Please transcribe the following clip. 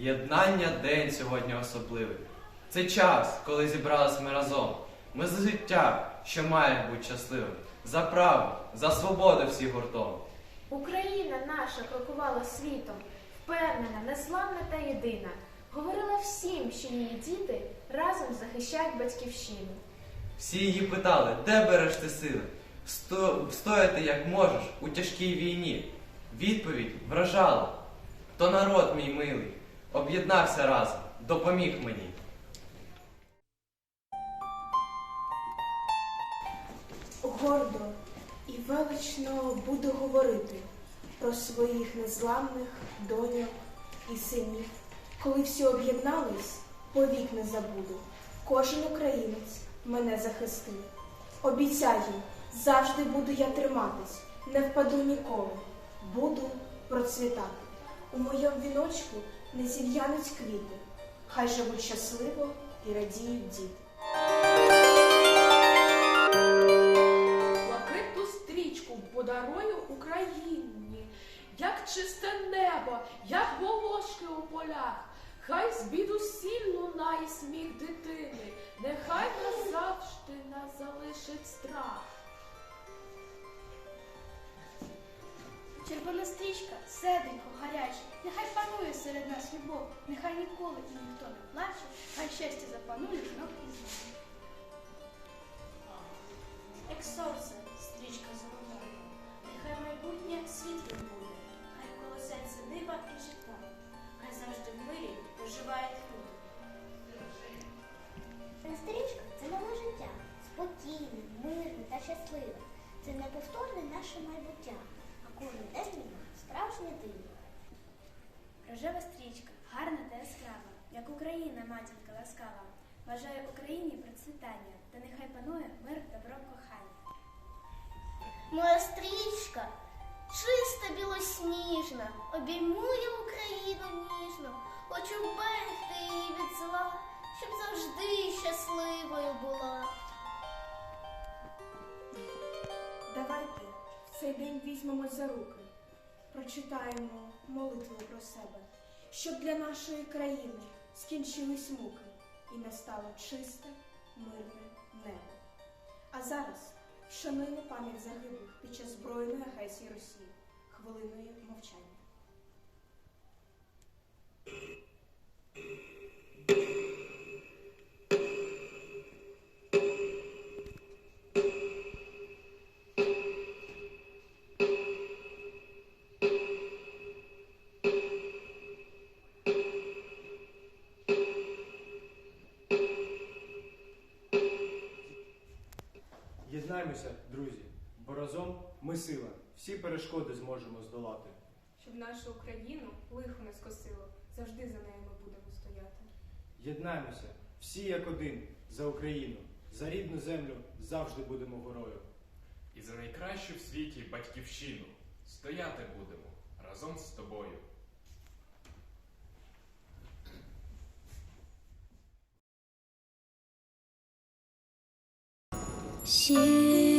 Єднання день сьогодні особливий. Це час, коли зібрались ми разом. Ми за життя, що має бути щасливим, за право, за свободу всіх гуртом. Україна наша крокувала світом, впевнена, незламна та єдина. Говорила всім, що її діти разом захищають батьківщину. Всі її питали, де береш ти сили? Встояти як можеш у тяжкій війні. Відповідь вражала. То народ мій милий, об'єднався разом, допоміг мені. Гордо і велично буду говорити про своїх незламних доньок і синів. Коли всі об'єднались, повік не забуду. Кожен українець мене захистив. Обіцяю, завжди буду я триматись, не впаду ніколи, буду процвітати. У моєму віночку не зів'януть квіти, хай живуть щасливо і радіють діти. Блакитну стрічку подарую Україні, як чисте небо, як волошки у полях. Хай з біду звідусіль лунає сміх дитини, нехай назавжди нас залишить страх. Червона стрічка, седенько, гаряче, нехай панує серед нас любов, нехай ніколи і ніхто не плаче, хай щастя запанує знов і знов. Як сонце, стрічка золота, нехай майбутнє світлим буде, хай колосяться нива і життя, хай завжди в мирі проживають люди. Стрічка це нове життя, спокійне, мирне та щасливе. Це неповторне наше майбуття, а кожен день в ньому справжнє диво. Рожева стрічка, гарна та яскрава, як Україна, матінка ласкава. Бажаю Україні процвітання, та нехай панує мир, добро, кохання. Моя стрічка чиста білосніжна, обійму я Україну ніжно, хочу берегти її від зла, щоб завжди щасливою була. Давайте в цей день візьмемо за руки, прочитаємо молитву про себе, щоб для нашої країни скінчились муки і настало чисте, мирне небо. А зараз вшануємо пам'ять загиблих під час збройної агресії Росії хвилиною мовчання. Єднаймося, друзі, бо разом ми сила. Всі перешкоди зможемо здолати. щоб нашу Україну лихо не скосило. Завжди за нею ми будемо стояти. Єднаймося, всі як один, за Україну, за рідну землю завжди будемо горою. І за найкращу в світі батьківщину стояти будемо разом з тобою. 心